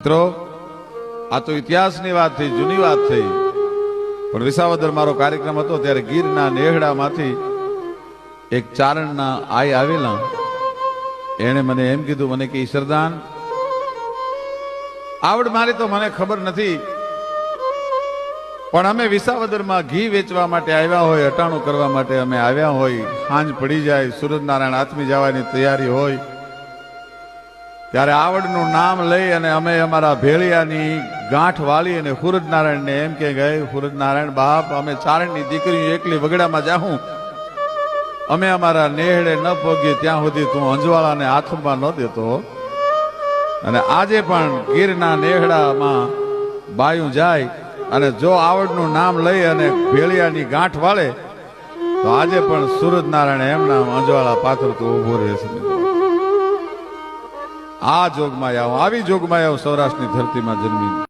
મિત્રો, આ તો ઇતિહાસની વાત થઈ, જૂની વાત થઈ. પણ વિસાવદર મારો કાર્યક્રમ હતો ત્યારે ગીરના નેહડામાંથી એક ચારણના આઈ આવેલા. એણે મને એમ કીધું, મને કે ઈશ્વરદાન આવડ મારી તો મને ખબર નથી, પણ અમે વિસાવદરમાં ઘી વેચવા માટે આવ્યા હોય, અટાણું કરવા માટે અમે આવ્યા હોય, સાંજ પડી જાય, સૂરજનારાયણ આથમી જવાની તૈયારી હોય ત્યારે આવડનું નામ લઈ અને અમે અમારા ભેળિયાની ગાંઠ વાળી અને હુરજનારાયણને એમ કે ગઈ હુરજનારાયણ બાપ, અમે ચારણની દીકરી એકલી વગડામાં જાઉં અમે અમારા નેહડે ન પગીએ ત્યાં સુધી તું અંજવાળાને હાથમાં ન દેતો. અને આજે પણ ગીરના નેહડામાં બાયું જાય અને જો આવડનું નામ લઈ અને ભેળિયાની ગાંઠ વાળે તો આજે પણ સૂરજનારાયણ એમના અંજવાળા પાત્ર તો ઊભો રહેશે. આ જોગમાં આવું જોગમાં આવું સૌરાષ્ટ્રની ધરતીમાં જન્મી.